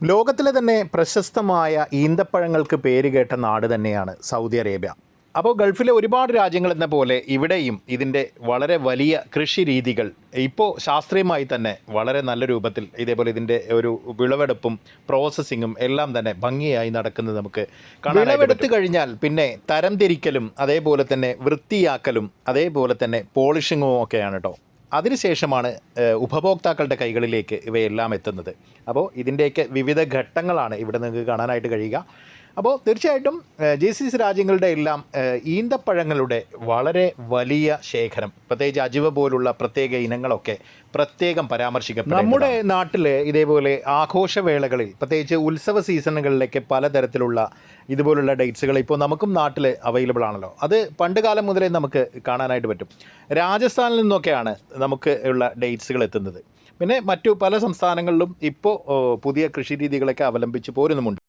ലോകത്തിലെ തന്നെ പ്രശസ്തമായ ഈന്തപ്പഴങ്ങൾക്ക് പേരുകേട്ട നാട് തന്നെയാണ് സൗദി അറേബ്യ. അപ്പോൾ ഗൾഫിലെ ഒരുപാട് രാജ്യങ്ങൾ എന്ന പോലെ ഇവിടെയും ഇതിന്റെ വളരെ വലിയ കൃഷി രീതികൾ ഇപ്പോൾ ശാസ്ത്രീയമായി തന്നെ വളരെ നല്ല രൂപത്തിൽ ഇതേപോലെ ഇതിന്റെ ഒരു വിളവെടുപ്പും പ്രോസസ്സിങ്ങും എല്ലാം തന്നെ ഭംഗിയായി നടക്കുന്നത് നമുക്ക് വിളവെടുത്ത് കഴിഞ്ഞാൽ പിന്നെ തരംതിരിക്കലും അതേപോലെ തന്നെ വൃത്തിയാക്കലും അതേപോലെ തന്നെ പോളിഷിങ്ങും ഒക്കെയാണ് കേട്ടോ അതിനുശേഷമാണ് ഉപഭോക്താക്കളുടെ കൈകളിലേക്ക് ഇവയെല്ലാം എത്തുന്നത്. അപ്പോൾ ഇതിന്റെയൊക്കെ വിവിധ ഘട്ടങ്ങളാണ് ഇവിടെ നിങ്ങൾക്ക് കാണാനായിട്ട് കഴിയുക. അപ്പോൾ തീർച്ചയായിട്ടും ജി സി സി രാജ്യങ്ങളുടെ എല്ലാം ഈന്തപ്പഴങ്ങളുടെ വളരെ വലിയ ശേഖരം പ്രത്യേകിച്ച് അജിവ പോലുള്ള പ്രത്യേക ഇനങ്ങളൊക്കെ പ്രത്യേകം പരാമർശിക്കപ്പെടും നമ്മുടെ നാട്ടിൽ ഇതേപോലെ ആഘോഷവേളകളിൽ പ്രത്യേകിച്ച് ഉത്സവ സീസണുകളിലേക്ക് പലതരത്തിലുള്ള ഇതുപോലുള്ള ഡേറ്റ്സുകൾ ഇപ്പോൾ നമുക്കും നാട്ടിൽ അവൈലബിൾ ആണല്ലോ. അത് പണ്ട് കാലം മുതലേ നമുക്ക് കാണാനായിട്ട് പറ്റും. രാജസ്ഥാനിൽ നിന്നൊക്കെയാണ് നമുക്ക് ഉള്ള ഡേറ്റ്സുകൾ എത്തുന്നത്. പിന്നെ മറ്റു പല സംസ്ഥാനങ്ങളിലും ഇപ്പോൾ പുതിയ കൃഷി രീതികളൊക്കെ അവലംബിച്ച് പോരുന്നുമുണ്ട്.